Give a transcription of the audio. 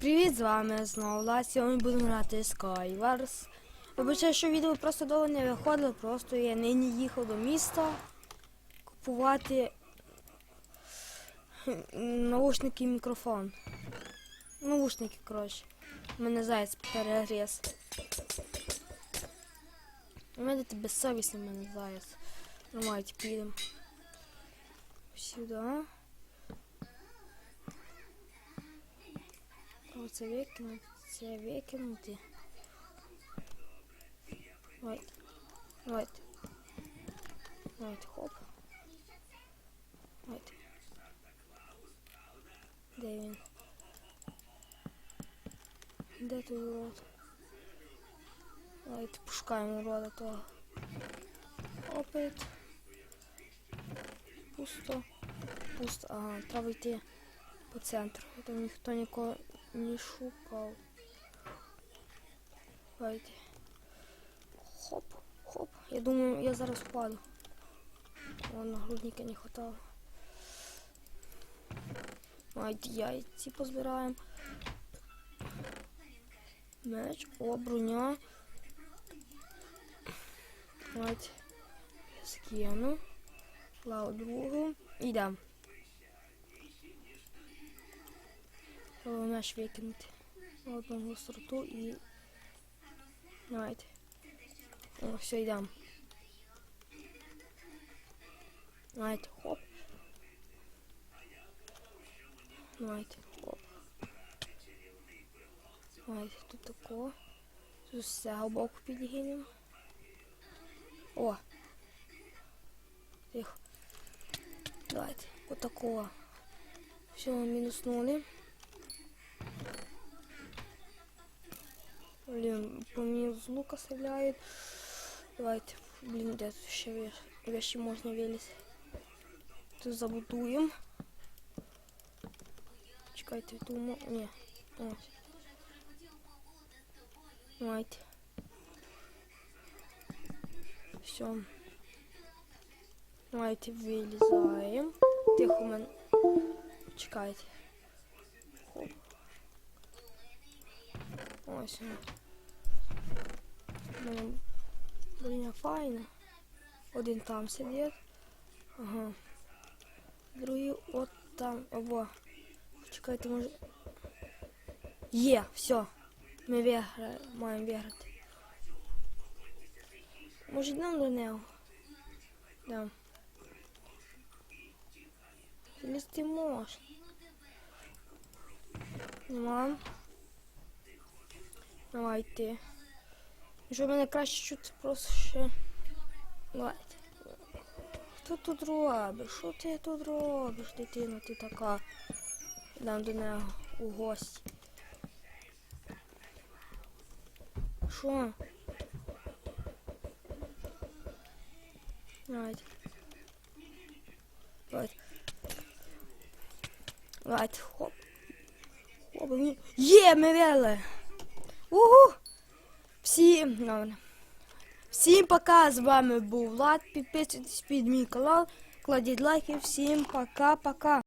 Привіт, з вами знову Влад. Сьогодні будемо грати Skywars. Вибачаю, що відео просто довго не виходило, просто я нині їхав до міста купувати наушники і мікрофон. Наушники, коротше. Мене заяць перегріз. У мене ти безсовісний мене заяць. Нормально, підемо. Сюди. Оце викинути, це викинути. Ой. Ой. Ой, хоп. Ой. Де він? Де урод? Давайте пушкаємо урода того. Опит. Пусто. Пусто. Ага, треба йти по центру. Там ніхто нікого не шукав. Давайте. Хоп, хоп. Я думаю, я зараз впаду. О, нагрудника не хватало. Давайте яйці позбираємо. Меч, о, броня. Давайте. Скину. Лаву другу. Ідемо. Треба меч викинути. Одну гостроту і. Давайте. О, все, йдемо. Давайте, хоп. Давайте, хоп. Давайте, тут тако. Тут цього боку підгинемо. О! Тихо. Давайте, отакого. Все, мінуснули. Блин, по мне з лука стреляет. Давайте, блин, де тут ще веш... вещи можна вилізти. Тут забудуємо. Чекайте, думаю, ні. Ось. Давайте. Все. Давайте вилізаємо. Тихо, мен. Чекайте. Хоп. Ось вона. Блін, Блін, файно. Один там сидить. Ага. Другий от там. Обо. Чекайте, може. Є, все. Ми виграємо, маємо виграти. Може йдемо до нього? Да. Лізти можна. Нема. Давайте. Що мене краще чути просто ще. Давайте. Хто тут робиш? Що ти тут робиш, дитина? Ти така. Йдемо до нього у гості. Що? Давайте. Давайте. Давайте, хоп. Хоп, мені. Є, ми вели. Угу! Всім. Всім пока, з вами був Влад. Підписуйтесь під мій канал, кладіть лайки. Всім пока-пока.